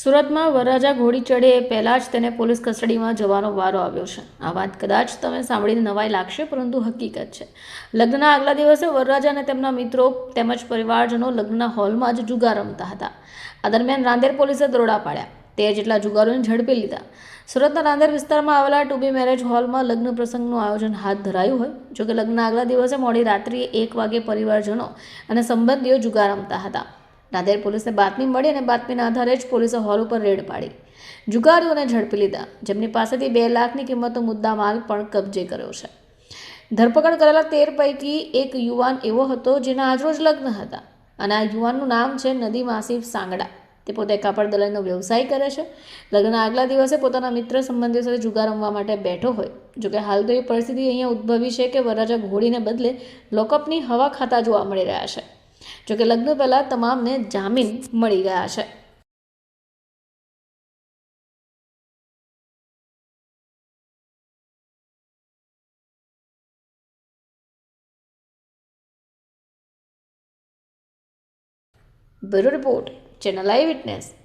સુરતમાં વરરાજા ઘોડી ચડે પહેલાં જ તેને પોલીસ કસ્ટડીમાં જવાનો વારો આવ્યો છે. આ વાત કદાચ તમે સાંભળીને નવાઈ લાગશે, પરંતુ હકીકત છે. લગ્નના આગલા દિવસે વરરાજા અને તેમના મિત્રો તેમજ પરિવારજનો લગ્નના હોલમાં જ જુગાર રમતા હતા. આ દરમિયાન રાંદેર પોલીસે દરોડા પાડ્યા. તેર જેટલા જુગારોને ઝડપી લીધા. સુરતના રાંદેર વિસ્તારમાં આવેલા ટુબી મેરેજ હોલમાં લગ્ન પ્રસંગનું આયોજન હાથ ધરાયું હોય, જોકે લગ્નના આગલા દિવસે મોડી રાત્રિએ એક વાગે પરિવારજનો અને સંબંધીઓ જુગાર રમતા હતા. રાંદેર પોલીસને બાતમી મળી અને બાતમીના આધારે જ પોલીસે હોલ ઉપર રેડ પાડી. જુગારીઓને ઝડપી લીધા, જેમની પાસેથી બે લાખની કિંમતનો મુદ્દા માલ પણ કબજે કર્યો છે. ધરપકડ કરેલા તેર પૈકી એક યુવાન એવો હતો જેના આજરોજ લગ્ન હતા અને આ યુવાનનું નામ છે નદી માસીફ સાંગડા. તે પોતે કાપડ દલાઈનો વ્યવસાય કરે છે. લગ્નના આગલા દિવસે પોતાના મિત્ર સંબંધીઓ સાથે જુગાર રમવા માટે બેઠો હોય. જોકે હાલ તો એ પરિસ્થિતિ અહીંયા ઉદ્ભવી છે કે વરરાજા ઘોડીને બદલે લોકઅપની હવા ખાતા જોવા મળી રહ્યા છે. જોકે લગ્ન પહેલાં તમામને જામીન મળી ગયા છે. Bureau report channel I witness.